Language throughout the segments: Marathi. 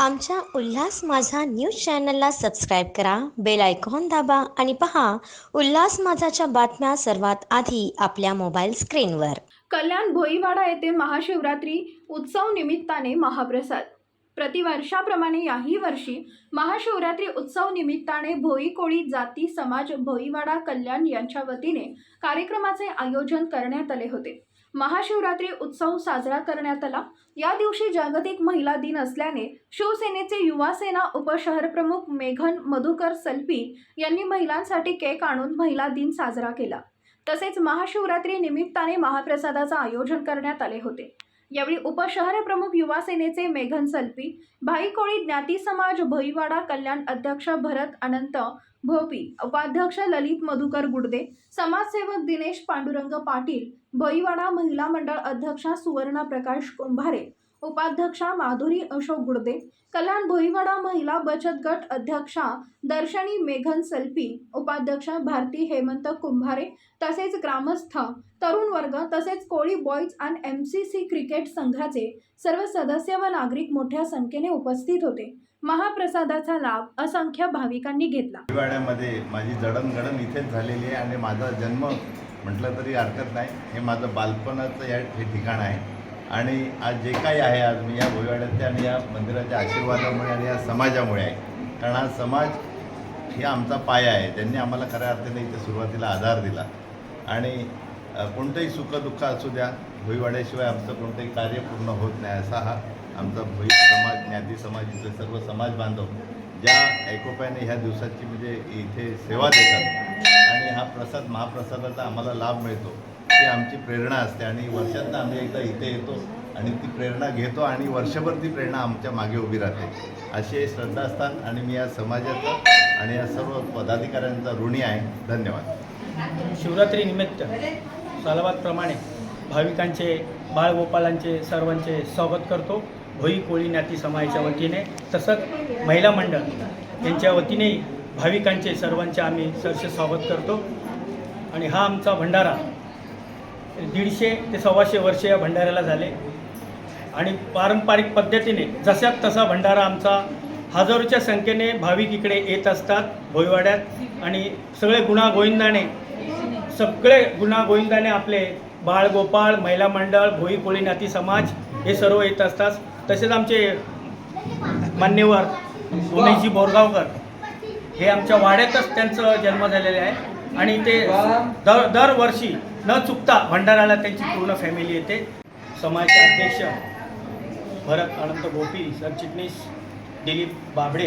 आमच्या उल्हास माझा न्यूज चॅनलला सबस्क्राईब करा बेल आयकॉन दाबा आणि पहा उल्हास माझाच्या बातम्या सर्वात आधी आपल्या मोबाईल स्क्रीनवर. कल्याण भोईवाडा येथे महाशिवरात्री उत्सव निमित्ताने महाप्रसाद. प्रतिवर्षाप्रमाणे याही वर्षी महाशिवरात्री उत्सव निमित्ताने भोई कोळी जाती समाज भोईवाडा कल्याण यांच्या वतीने कार्यक्रमाचे आयोजन करण्यात आले होते. महाशिवरात्री उत्सव साजरा करण्यात आला. या दिवशी जागतिक महिला दिन असल्याने शिवसेनेचे युवा सेना उपशहरप्रमुख मेघन मधुकर सल्पी यांनी महिलांसाठी केक आणून महिला दिन साजरा केला. तसेच महाशिवरात्री निमित्ताने महाप्रसादाचं आयोजन करण्यात आले होते. यावेळी उपशहर प्रमुख युवा सेनेचे मेघन सल्पी भाई कोळी ज्ञाती समाज भोईवाडा कल्याण अध्यक्ष भरत अनंत भोपी उपाध्यक्ष ललित मधुकर गुडदे समाजसेवक दिनेश पांडुरंग पाटील भोईवाडा महिला मंडळ अध्यक्षा सुवर्णा प्रकाश कुंभारे उपाध्यक्षा माधुरी अशोक गुडदे कल्याण भोईवाडा महिला बचत गट अध्यक्षा दर्शनी मेघन सल्पी उपाध्यक्षा भारती हेमंत कुंभारे तसेच ग्रामस्थ तरुण वर्ग तसेच कोळी बॉईज आणि एम सी सी क्रिकेट संघाचे सर्व सदस्य व नागरिक मोठ्या संख्येने उपस्थित होते. महाप्रसादाचा लाभ असंख्य भाविकांनी घेतला. हिवाळ्यामध्ये माझी जडणघडण इथेच झालेली आहे आणि माझा जन्म म्हटलं तरी हरकत नाही. हे माझं बालपणाचं या हे ठिकाण आहे. आणि आज जे काही आहे आज मी या भोईवाड्याच्या आणि या मंदिराच्या आशीर्वादामुळे आणि या समाजामुळे आहे. कारण हा समाज हे आमचा पाया आहे. त्यांनी आम्हाला खऱ्या अर्थाने इथे सुरुवातीला आधार दिला. आणि कोणतंही सुखदुःख असू द्या भोईवाड्याशिवाय आमचं कोणतंही कार्य पूर्ण होत नाही असा हा आमचा भोई समाज ज्ञाती समाज इथले सर्व समाज बांधव ज्या ऐकोप्याने ह्या दिवसाची म्हणजे इथे सेवा देतात. आणि हा प्रसाद महाप्रसादाचा आम्हाला लाभ मिळतो. ती आमची प्रेरणा असते आणि वर्षातनं आम्ही एकदा इथे येतो आणि ती प्रेरणा घेतो आणि वर्षभर ती प्रेरणा आमच्या मागे उभी राहते. असे हे श्रद्धास्थान आणि मी या समाजाचं आणि या सर्व पदाधिकाऱ्यांचा ऋणी आहे. धन्यवाद. शिवरात्रीनिमित्त सालाबादप्रमाणे भाविकांचे बाळगोपालांचे सर्वांचे स्वागत करतो. भोई कोळी ज्ञाती समाजाच्या वतीने तसंच महिला मंडळ यांच्या वतीनेही भाविकांचे सर्वांचे आम्ही सरसे स्वागत करतो. आणि हा आमचा भंडारा दीडशे ते सव्वाशे वर्ष या भंडाऱ्याला झाले. आणि पारंपरिक पद्धतीने जशात तसा भंडारा आमचा हजारोच्या संख्येने भाविक इकडे येत असतात भोईवाड्यात. आणि सगळे गुणागोविंदाने सगळे गुणागोविंदाने आपले बाळगोपाळ महिला मंडळ भोई कोळी नाती समाज हे सर्व येत असतात. तसेच आमचे मान्यवर उमेशजी बोरगावकर हे आमच्या वाड्यातच त्यांचं जन्म झालेले आहे. आणि ते दर दरवर्षी न चुकता भंडाराला त्यांची पूर्ण फॅमिली येते. समाजचे अध्यक्ष भरत अनंत गोपी सरचिटणीस दिलीप बाबडे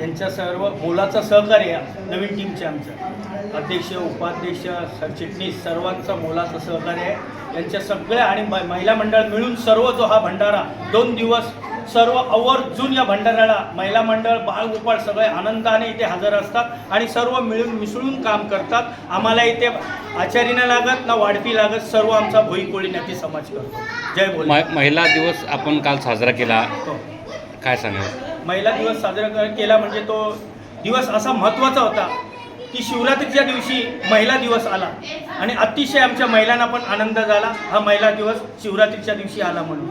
यांच्या सर्व मोलाचं सहकार्य या नवीन टीमचे आमचं अध्यक्ष उपाध्यक्ष सरचिटणीस सर्वांचं मोलाचं सहकार्य आहे. यांच्या सगळ्या आणि म- महिला मंडळ मिळून सर्व जो हा भंडारा दोन दिवस सर्व आवर्जून या भंडाऱ्याला महिला मंडळ बाळगोपाळ सगळे आनंदाने इथे हजर असतात आणि सर्व मिळून मिसळून काम करतात. आम्हाला इथे आचारी लागत ना वाढपी लागत सर्व आमचा भोई कोळी नाती समाज करतो. जय बोल महिला दिवस आपण काल साजरा केला. काय सांगाल? महिला दिवस साजरा केला म्हणजे तो दिवस असा महत्त्वाचा होता की शिवरात्रीच्या दिवशी महिला दिवस आला आणि अतिशय आमच्या महिलांना पण आनंद झाला. हा महिला दिवस शिवरात्रीच्या दिवशी आला म्हणून.